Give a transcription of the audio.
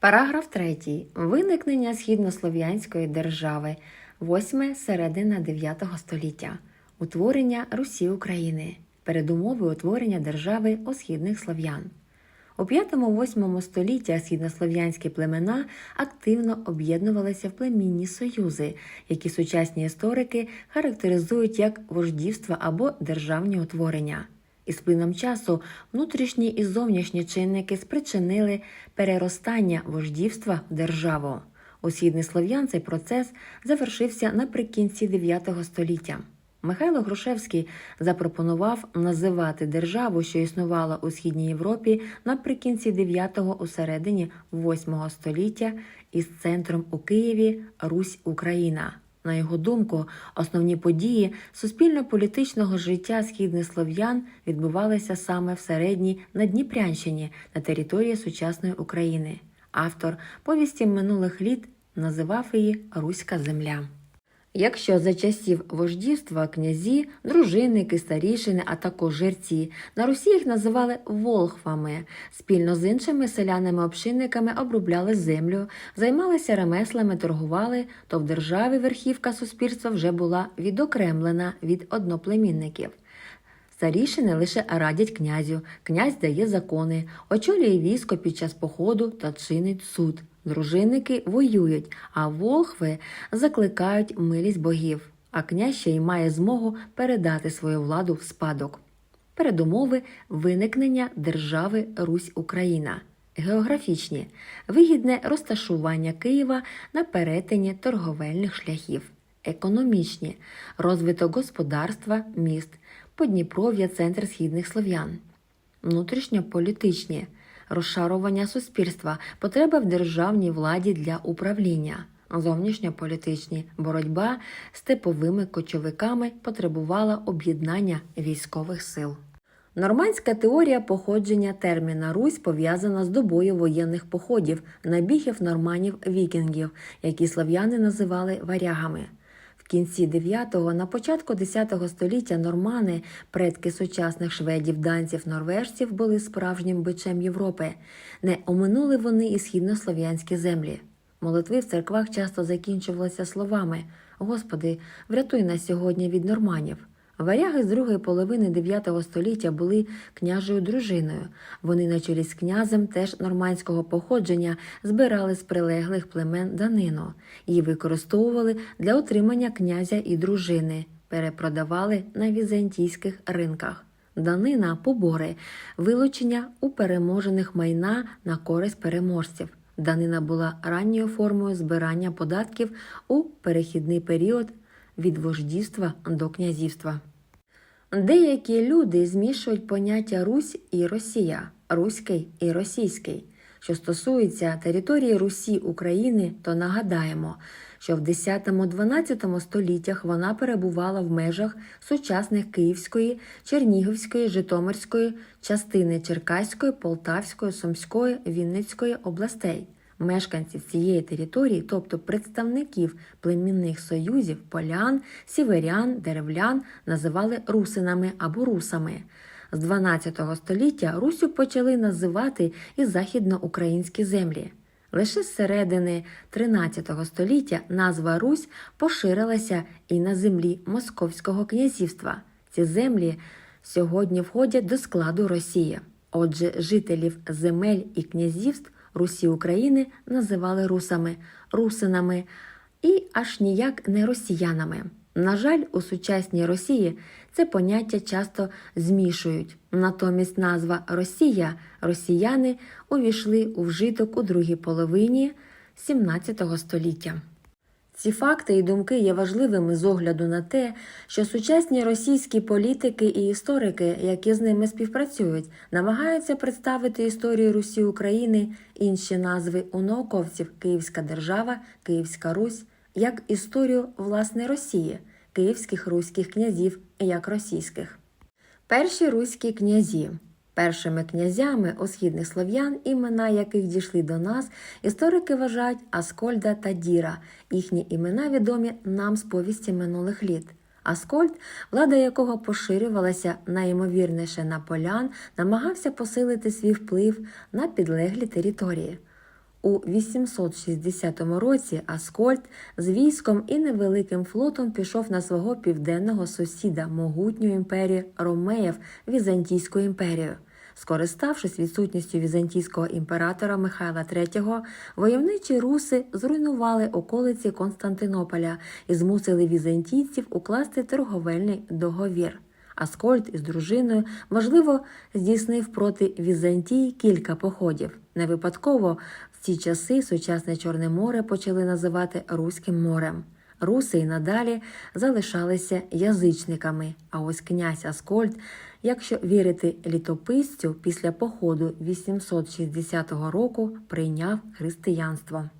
Параграф 3. Виникнення східнослов'янської держави. 8 середина 9 століття. Утворення Русі України. Передумови утворення держави осхідних слов'ян. У 5-8 століття східнослов'янські племена активно об'єднувалися в племінні союзи, які сучасні історики характеризують як вождівство або державні утворення. Із плином часу внутрішні і зовнішні чинники спричинили переростання вождівства в державу. У східних слов'ян цей процес завершився наприкінці IX століття. Михайло Грушевський запропонував називати державу, що існувала у східній Європі наприкінці IX у середині VIII століття із центром у Києві Русь Україна. На його думку, основні події суспільно-політичного життя східних слов'ян відбувалися саме в середній Надніпрянщині на території сучасної України. Автор повісті минулих літ називав її Руська земля. Якщо за часів вождівства князі, дружинники, старішини, а також жерці на Русі їх називали волхвами, спільно з іншими селянами-общинниками обробляли землю, займалися ремеслами, торгували, то в державі верхівка суспільства вже була відокремлена від одноплемінників. Старішини лише радять князю, князь дає закони, очолює військо під час походу та чинить суд. Дружинники воюють, а волхви закликають милість богів, а князь ще й має змогу передати свою владу в спадок. Передумови виникнення держави Русь Україна. Географічні. Вигідне розташування Києва на перетині торговельних шляхів, економічні. Розвиток господарства, міст, Подніпров'я, центр східних слов'ян, внутрішньополітичні розшарування суспільства, потреба в державній владі для управління, зовнішньополітичні боротьба з типовими кочовиками потребувала об'єднання військових сил. Нормандська теорія походження терміна Русь пов'язана з добою воєнних походів, набігів норманів вікінгів, які слав'яни називали варягами. Кінці 9-го, на початку 10-го століття нормани, предки сучасних шведів, данців, норвежців, були справжнім бичем Європи. Не оминули вони і східнослов'янські землі. Молитви в церквах часто закінчувалися словами Господи, врятуй нас сьогодні від норманів. Варяги з другої половини IX століття були княжою дружиною. Вони на чолі з князем теж нормандського походження збирали з прилеглих племен данину. Її використовували для отримання князя і дружини, перепродавали на візантійських ринках. Данина побори, вилучення у переможених майна на користь переможців. Данина була ранньою формою збирання податків у перехідний період від вождівства до князівства. Деякі люди змішують поняття Русь і Росія, руський і російський. Що стосується території Русі України, то нагадаємо, що в 10-12 століттях вона перебувала в межах сучасних Київської, Чернігівської, Житомирської, частини Черкаської, Полтавської, Сумської, Вінницької областей. Мешканців цієї території, тобто представників племінних союзів, полян, сіверян, деревлян, називали русинами або русами. З 12 століття Русю почали називати і західноукраїнські землі. Лише з середини 13 століття назва Русь поширилася і на землі Московського князівства. Ці землі сьогодні входять до складу Росії. Отже, жителів земель і князівств Русі України називали русами, русинами і аж ніяк не росіянами. На жаль, у сучасній Росії це поняття часто змішують. Натомість назва Росія, росіяни увійшли у вжиток у другій половині XVII століття. Ці факти і думки є важливими з огляду на те, що сучасні російські політики і історики, які з ними співпрацюють, намагаються представити історію Русі України інші назви у Київська держава, Київська Русь як історію власне Росії, київських руських князів як російських. Перші руські князі. Першими князями у східних слов'ян, імена яких дійшли до нас, історики вважають Аскольда та Діра. Їхні імена відомі нам з повісті минулих літ. Аскольд, влада якого поширювалася найімовірніше на полян, намагався посилити свій вплив на підлеглі території. У 860 році Аскольд з військом і невеликим флотом пішов на свого південного сусіда, могутню імперію Ромеїв Візантійську імперію. Скориставшись відсутністю візантійського імператора Михайла III, войовничі руси зруйнували околиці Константинополя і змусили візантійців укласти торговельний договір. Аскольд із дружиною, можливо, здійснив проти Візантії кілька походів. Не випадково в ці часи сучасне Чорне море почали називати Руським морем. Руси й надалі залишалися язичниками. А ось князь Аскольд, якщо вірити літописцю, після походу 860 року прийняв християнство.